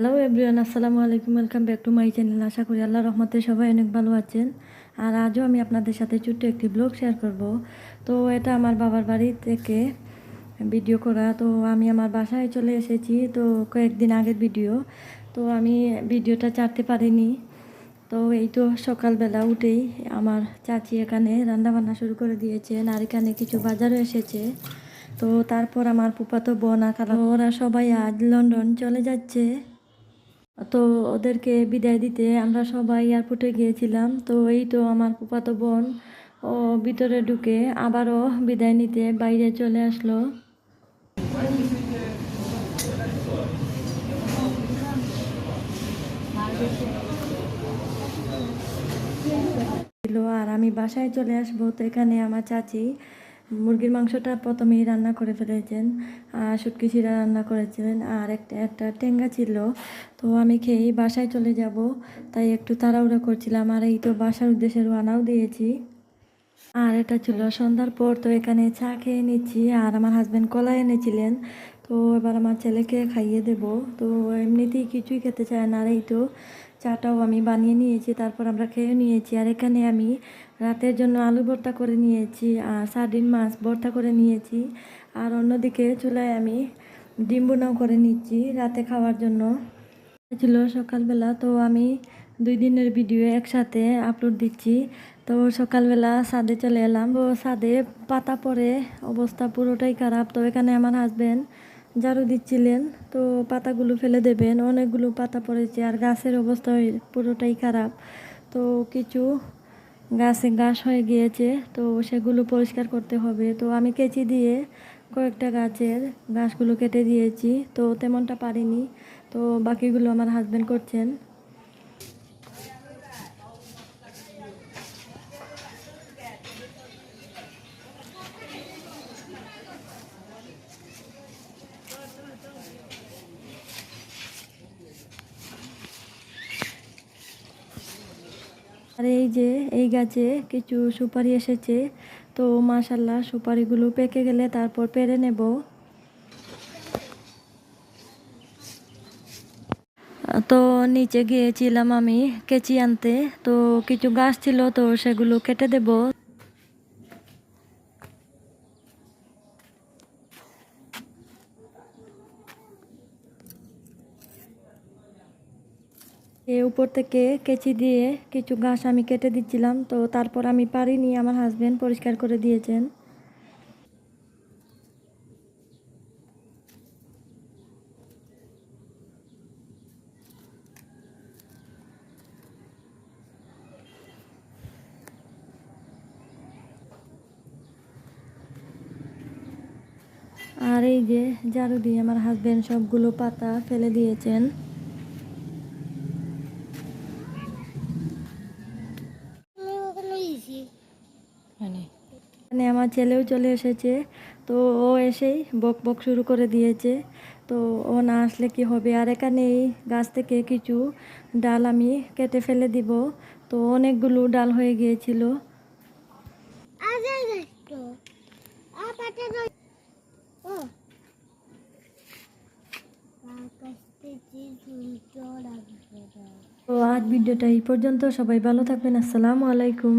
Hello everyone আসসালামু আলাইকুম welcome back to my channel আশা করি আল্লাহ রহমতে সবাই অনেক ভালো আছেন আর আজও আমি আপনাদের সাথে ছোট্ট একটি ব্লগ শেয়ার করব তো এটা আমার বাবার বাড়ি থেকে ভিডিও করা তো আমি আমার বাসায় চলে এসেছি তো কয়েকদিন আগের ভিডিও তো আমি ভিডিওটা ছাড়তে পারিনি তো এই তো সকালবেলা উঠেই আমার চাচি এখানে রান্নাবান্না শুরু করে দিয়েছেন আর এখানে কিছু বাজারও এসেছে তো তারপর আমার ফুপাতো বোন খালা ওরা সবাই আজ লন্ডন চলে যাচ্ছে তো ওদেরকে বিদায় দিতে আমরা সবাই এয়ারপোর্টে গিয়েছিলাম। তো এই তো আমার ফুপাতো বোন, ও ভিতরে ঢুকে আবারও বিদায় নিতে বাইরে চলে আসলো। আর আমি বাসায় চলে আসব, তো এখানে আমার চাচি। মুরগির মাংসটা প্রথমেই রান্না করে ফেলেছেন, আর শুটকি শিরা রান্না করেছিলেন, আর একটা একটা টেঙ্গা ছিল। তো আমি খেয়েই বাসায় চলে যাব, তাই একটু তাড়াহুড়া করছিলাম, আর এই তো বাসার উদ্দেশ্যে রানাও দিয়েছি। আর এটা ছিল সন্ধ্যার পর, তো এখানে চা খেয়ে নিচ্ছি, আর আমার হাজব্যান্ড কলা এনেছিলেন। তো এবার আমার ছেলেকে খাইয়ে দেব। তো এমনিতেই কিছুই খেতে চায় না আর এই তো চাটাও আমি বানিয়ে নিয়েছি, তারপর আমরা খেয়ে নিয়েছি। আর এখানে আমি রাতের জন্য আলু ভর্তা করে নিয়েছি, আর সার্ডিন মাছ ভর্তা করে নিয়েছি। আর অন্যদিকে চুলায় আমি ডিম বোনাও করে নিচ্ছি রাতে খাওয়ার জন্য। ছিল সকালবেলা, তো আমি দুই দিনের ভিডিও একসাথে আপলোড দিচ্ছি। তো সকালবেলা সাদে চলে এলাম। তো সাদে পাতা পড়ে অবস্থা পুরোটাই খারাপ। তো এখানে আমার হাজব্যান্ড ঝাড়ু দিচ্ছিলেন, তো পাতাগুলো ফেলে দেবেন। অনেকগুলো পাতা পড়েছে আর গাছের অবস্থা পুরোটাই খারাপ। তো কিছু গাছে ঘাস হয়ে গিয়েছে, তো সেগুলো পরিষ্কার করতে হবে। তো আমি কেচি দিয়ে কয়েকটা গাছের ঘাসগুলো কেটে দিয়েছি, তো তেমনটা পারিনি। তো বাকিগুলো আমার হাজব্যান্ড করছেন। আর এই যে, এই গাছে কিছু সুপারি এসেছে। তো মাশাল্লাহ সুপারিগুলো পেকে গেলে তারপর পেরে নেব। তো নিচে গিয়েছিলাম আমি কেচি আনতে। তো কিছু গাছ ছিল, তো সেগুলো কেটে দেব। এ উপর থেকে কেচি দিয়ে কিছু ঘাস আমি কেটে দিচ্ছিলাম, তো তারপর আমি পারিনি আমার হাজবেন্ড পরিষ্কার করে দিয়েছেন। আর এই যে ঝাড়ু দিয়ে আমার হাজবেন্ড সবগুলো পাতা ফেলে দিয়েছেন। মানে আমার ছেলেও চলে এসেছে। তো ও এসেই বক বক শুরু করে দিয়েছে। তো ও না আসলে কি হবে? আর এখানে এই গাছ থেকে কিছু ডাল আমি কেটে ফেলে দিব। তো অনেকগুলো ডাল হয়ে গিয়েছিল। তো আজ ভিডিওটা এই পর্যন্ত। সবাই ভালো থাকবেন। আসসালামু আলাইকুম।